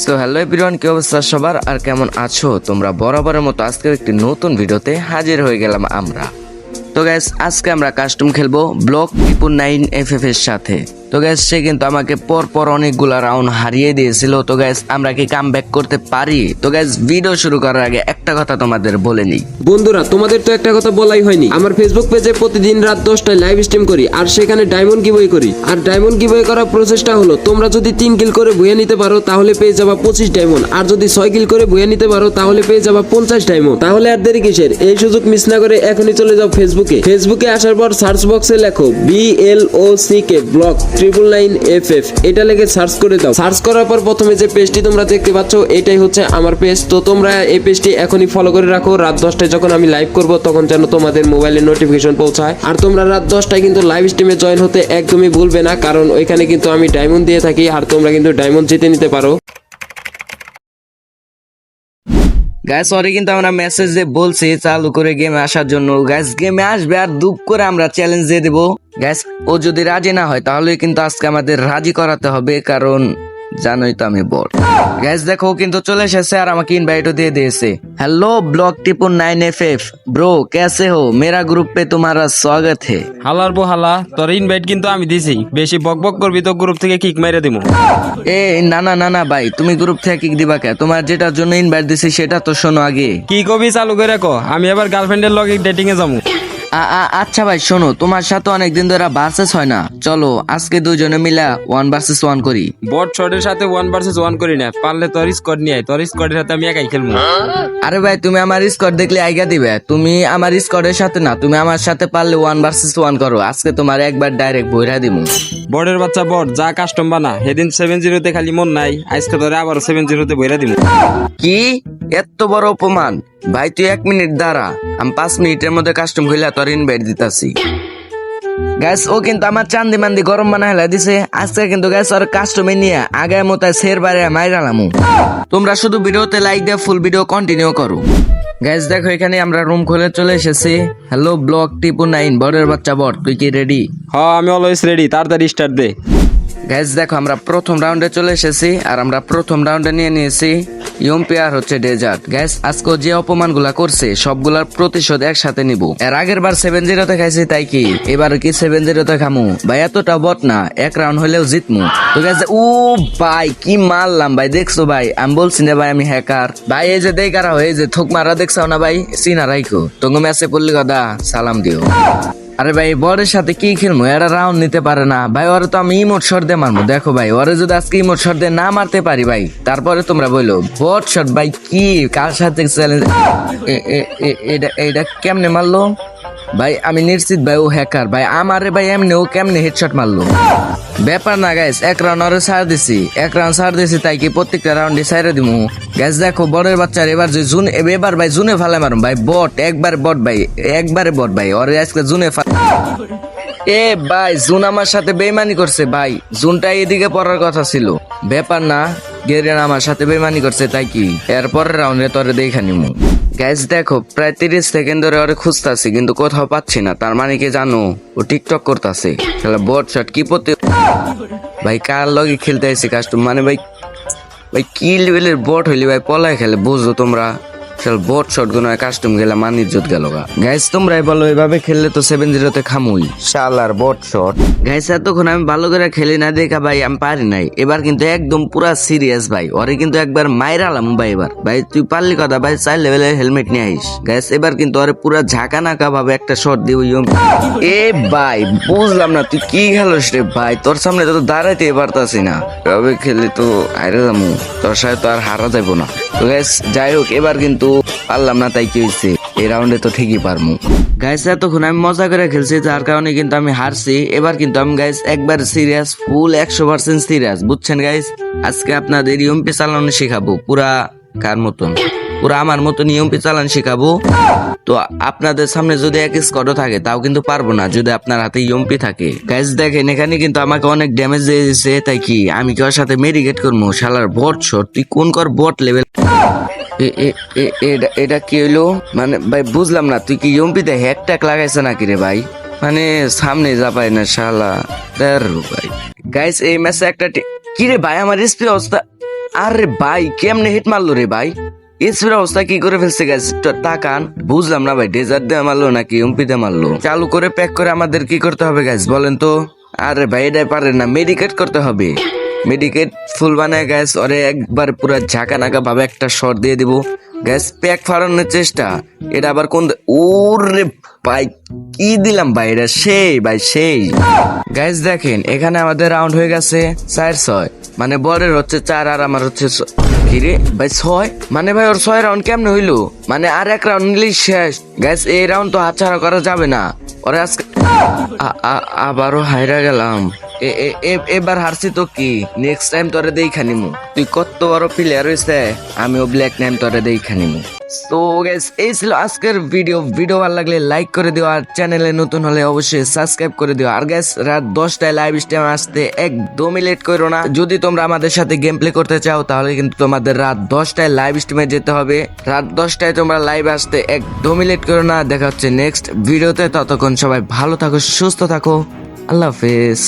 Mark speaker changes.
Speaker 1: So hello everyone কি অবস্থা সবার? আর কেমন আছো? তোমরা বরাবরের মতো আজকের একটি নতুন ভিডিওতে হাজির হয়ে গেলাম আমরা। তো গ্যাস আজকে আমরা কাস্টম খেলব block triple nine F F এর সাথে। তো গ্যাস সে কিন্তু আমাকে পর পর অনেকগুলা রাউন্ড হারিয়ে দিয়েছিল। তো গ্যাস আমরা কি কাম করতে পারি? তো গ্যাস ভিডিও শুরু করার আগে একটা কথা তোমাদের বলে নিই।
Speaker 2: বন্ধুরা, তোমাদের তো একটা কথা বলাই হয়নি। আমার ফেসবুক পেজে প্রতিদিন রাত দশটায় লাইভ স্ট্রিম করি, আর সেখানে ডায়মন্ড গিবই করি। আর ডায়মন্ড গিবই করার প্রসেসটা হলো, তোমরা যদি তিন কিল করে বইয়ে নিতে পারো, তাহলে পেয়ে যাবা পঁচিশ ডায়মন্ড আর যদি ছয় কিল করে বইয়ে নিতে পারো, তাহলে পেয়ে যাবা পঞ্চাশ ডায়মন্ড তাহলে আর দেরি কিসের? এই সুযোগ মিস না করে এখনই চলে যাও ফেসবুকে ফেসবুকে। ফেসবুকে আসার পর সার্চ বক্সে লেখো B L O C K block triple nine F F এটা লেগে সার্চ করে দাও। সার্চ করার পর প্রথমে যে পেজটি তোমরা দেখতে পাচ্ছ, এটাই হচ্ছে আমার পেজ। তো তোমরা এই পেজটি এখনই ফলো করে রাখো। রাত দশটায় যখন আমি লাইভ করব, তখন যেন তোমাদের মোবাইলে নোটিফিকেশন পৌঁছায়। আর তোমরা রাত দশটায় কিন্তু লাইভ স্ট্রিমে জয়েন হতে একদমই ভুলবে না, কারণ ওইখানে কিন্তু আমি ডায়মন্ড দিয়ে থাকি, আর তোমরা কিন্তু ডায়মন্ড জিতে নিতে পারো।
Speaker 1: গ্যাস সরি কিন্তু আমরা মেসেজ দিয়ে বলছি, চালু করে গেমে আসার জন্য। গ্যাস গেমে আসবে আর দুপ করে আমরা চ্যালেঞ্জ দিয়ে দেবো। গ্যাস ও যদি রাজি না হয়, তাহলে কিন্তু আজকে আমাদের রাজি করাতে হবে, কারণ জানোই তো আমি বল গ্যাস দেখো ও কিন্তু চলে এসেছে আর আমাকে ইনভাইটও দিয়ে দিয়েছে hello block टिपो nine F F bro कैसे हो मेरा ग्रुप पे तुम्हारा स्वागत है
Speaker 3: হালার বো হালা তোর ইনভাইট কিন্তু আমি দিছি বেশি বক বক করবি তো গ্রুপ থেকে কিক মেরে দিমু
Speaker 1: এ না না না না ভাই তুমি গ্রুপ থেকে কিক দিবা কে তোমার যেটার জন্য ইনভাইট দিছি সেটা তো শোনো আগে
Speaker 3: কি কবি চালু করে রাখো আমি এবার গার্লফ্রেন্ডের লগে ডেটিং এ যাবো
Speaker 1: আ- আ- আচ্ছা ভাই শোনো তোমার সাথে অনেকদিন ধরে ভার্সেস হয় না। চলো আজকে দুজনে মিলা ওয়ান ভার্সেস ওয়ান করি।
Speaker 3: বট শটের সাথে ওয়ান ভার্সেস ওয়ান করি না পারলে তোর স্কোয়াড নিয়ে আয় তোর স্কোয়াডের সাথে আমি একাই খেলব।
Speaker 1: আরে ভাই তুমি আমার স্কোয়াড দেখলে আইগা দিবে। তুমি আমার স্কোয়াডের সাথে না তুমি আমার সাথে পারলে ওয়ান ভার্সেস ওয়ান করো। আজকে তোমার একবার ডাইরেক্ট বইরা দিমু।
Speaker 3: বটের বাচ্চা বট যা কাস্টম বানা সেদিন সেভেন জিরোতে খালি মন নাই আজকে তোরে আবার সেভেন জিরোতে বইরা দিমু।
Speaker 1: কি? এত বড় অপমান। ভাই তুই এক মিনিট দাঁড়া। আমি পাঁচ মিনিটের মধ্যে কাস্টম খুলে তোর ইনভাইট দিতাছি। গ্যাস ও কিন্তু আমার চান্দি মান্দি গরম বানা হেলা দিছে। আজকে কিন্তু গ্যাস ওর কাস্টমে নিয়ে আগে মতো শের বারে মাইরালামু তোমরা শুধু ভিডিওতে লাইক দিয়ে ফুল ভিডিও কন্টিনিউ করো। গ্যাস দেখো এখানে আমরা রুম খুলে চলে এসেছি। হ্যালো ব্লক টিপু নাইন বড়ের বাচ্চা বট তুই কি রেডি
Speaker 3: হ আমি অলওয়েজ রেডি তাড়াতাড়ি স্টার্ট দে।
Speaker 1: গ্যাস দেখো আমরা প্রথম রাউন্ডে চলে এসেছি আর আমরা প্রথম রাউন্ডে নিয়ে নিয়েছি। ইউম্পি আর হচ্ছে ডেজার্ট। গ্যাস, আজকে যে অপমানগুলা করছে, সবগুলার প্রতিশোধ একসাথে নিব। এর আগের বার সেভেন জিরোতে খাইছি তাই কি? এবার কি সেভেন জিরোতে খামু? ভাই, এতটা বট না, এক রাউন্ড হলেও জিতমু। তো গ্যাস ও ভাই, কি মারলাম ভাই, দেখছ ভাই? আমি বলছি না ভাই, আমি হ্যাকার ভাই, এই যে দেখারা হয়ে যে থোক মারা, দেখছাও না ভাই? সিনা রাইখো। তোকে ম্যাচে পড়লি কথা সালাম দিও। আরে ভাই, বরের সাথে কি খেলব এরা রাউন্ড নিতে পারে না। ভাই, ওরে তো আমি ইমোট শট দিয়ে মারবো দেখো ভাই, ওরে যদি আজকে ইমোট শট দিয়ে না মারতে পারি ভাই, তারপরে তোমরা বলল বট শট ভাই, কি? কার সাথে চ্যালেঞ্জ এটা এটা কেমনে মারলো? ভাই, আমি নিশ্চিত ভাই, ও হ্যাকার ভাই, আমারে ভাই, এমনি ও কেমনে হেডশট মারলো? ব্যাপার না গাইস এক রাউন্ড ওরে ছাড় দিছি। এক রাউন্ড ছাড় দিছি, তাই কি প্রত্যেকটা রাউন্ডে ছাড়ে দিমু? গাইস দেখো বড়ের বাচ্চার এবার যে জুন এবার ভাই জুনে ফালে মারুম। ভাই বট একবার বট ভাই, একবারে বট ভাই। ওরে আজকে জুনে ফা এ ভাই, জুন আমার সাথে বেইমানি করছে ভাই। জুনটা এদিকে পড়ার কথা ছিল। ব্যাপার না, গেরিয়ান আমার সাথে বেইমানি করছে, তাই কি? এরপরের রাউন্ডে তোরে দেখা নিমু। গ্যাস দেখো, প্রায় তিরিশ সেকেন্ড ধরে ওরে খুঁজতাছি, কিন্তু কোথাও পাচ্ছি না। তার মানে কি জানো? ও টিকটক করতেছে। তাহলে বট শট কি পড়তে ভাই, কার লগে খেলতে আইসি কাস্টম মানে ভাই ভাই, কি লেভেলের বট হইলি ভাই? পলায় খেলে, বুঝো তোমরা। চল বট শটগুলো কাস্টম গেলে মান ইজ্জত গেল গা। গাইস তোমরাই বলো এভাবে খেললে তো সেভেন জিরোতে খামুই। শালার বট শট। গাইস এতক্ষণ আমি ভালো করে খেলি না, দেখা ভাই, আমি পারি নাই। এবার কিন্তু একদম পুরা সিরিয়াস ভাই। ওরে কিন্তু একবার মাইরালাম ভাই এবার। ভাই, তুই পারলি কথা, ভাই, চার লেভেলের হেলমেট নিয়ে আইস। গাইস এবার কিন্তু ওরে পুরা ঝাঁকা নাকা ভাবে একটা শট দিব এ ভাই, বুঝলাম না, তুই কি খেলোস রে ভাই? তোর সামনে তো দাঁড়াইতে পারতাছি না। এভাবে খেললে তো হারে যাব তোর সাথে তো আর হারা যাব না। তো গ্যাস যাই হোক, এবার কিন্তু পারলাম না, তাই কি হয়েছে এই রাউন্ডে তো ঠিকই পারব গাইস এতক্ষণ আমি মজা করে খেলছি, যার কারণে কিন্তু আমি হারছি। এবার কিন্তু আমি গাইস একবার সিরিয়াস ফুল একশো পার্সেন্ট সিরিয়াস বুঝছেন গাইস আজকে আপনাদের ইউএমপি চালানো শেখাবো, পুরা কার মতন? পুরা আমার মতন ইউএমপি চালান শেখাবো। তো আপনাদের সামনে যদি এক স্কটও থাকে, তাও কিন্তু পারব না, যদি আপনার হাতে ইউএমপি থাকে। গাইস দেখেন, এখানে কিন্তু আমাকে অনেক ড্যামেজ দিয়ে দিয়েছে তাই কি? আমি কি ওর সাথে মেডিকেট করব? শালার বট শট তুই কোন কর বট লেভেল এটা- কি হইল? মানে ভাই, বুঝলাম না, তুই কি ইউএমপিতে হ্যাক ট্যাক লাগাইছে নাকি রে ভাই? মানে সামনে যা পাই না, শালা। দেড় ভাই। গাইস এই ম্যাচে একটা কি রে ভাই, আমার স্পিড অবস্থা আরে ভাই, কেমনে হিট মারলো রে ভাই? এসির অবস্থা কি করে ফেলছে গ্যাস তাকান। বুঝলাম না ভাই ডেজার্ট দিয়ে মারলো নাকি এমপি দিয়ে মারলো? চালু করে প্যাক করে আমাদের কি করতে হবে গ্যাস বলেন তো? আরে ভাই, এটাই পারে না মেডিকেট করতে হবে। মেডিকেট ফুল বানায় গ্যাস ওরে একবার পুরো ঝাঁকা নাকা ভাবে একটা শট দিয়ে দিব। গ্যাস প্যাক ফাড়ানোর চেষ্টা। এটা আবার কোন ওরে ভাই, কি দিলাম ভাই, এটা সেই ভাই, সেই। গ্যাস দেখেন, এখানে আমাদের রাউন্ড হয়ে গেছে চার ছয়। মানে বরের হচ্ছে চার আর আমার হচ্ছে ছ- কি রে ভাই ছয়। মানে ভাই, ওর ছয় রাউন্ড কেমনে হইল? মানে আর এক রাউন্ড নিলেই শেষ। গ্যাস এই রাউন্ড তো হাতছাড়া করা যাবে না। ওরে আজকে আবারও হাইরা গেলাম। এবার হারছি তো কি? নেক্সট টাইম তোরে দেই খানিমু তুই কত বড় প্লেয়ার হয়েছে আমিও ব্ল্যাক নাইম তোরে দেই নিমু। তো গাইস এই ছিল আজকের ভিডিও ভিডিও ভালো লাগলে লাইক করে দিও আর চ্যানেলে নতুন হলে অবশ্যই সাবস্ক্রাইব করে দিও। আর গাইস রাত দশটায় লাইভ স্ট্রিম আসতে একদমই লেট করো না। যদি তোমরা আমাদের সাথে গেম প্লে করতে চাও, তাহলে কিন্তু তোমাদের রাত দশটায় লাইভ স্ট্রিমে যেতে হবে। রাত দশটায় তোমরা লাইভ আসতে একদমই লেট করো না। দেখা হচ্ছে নেক্সট ভিডিওতে ততক্ষণ সবাই ভালো থাকো, সুস্থ থাকো। আল্লাহ হাফেজ।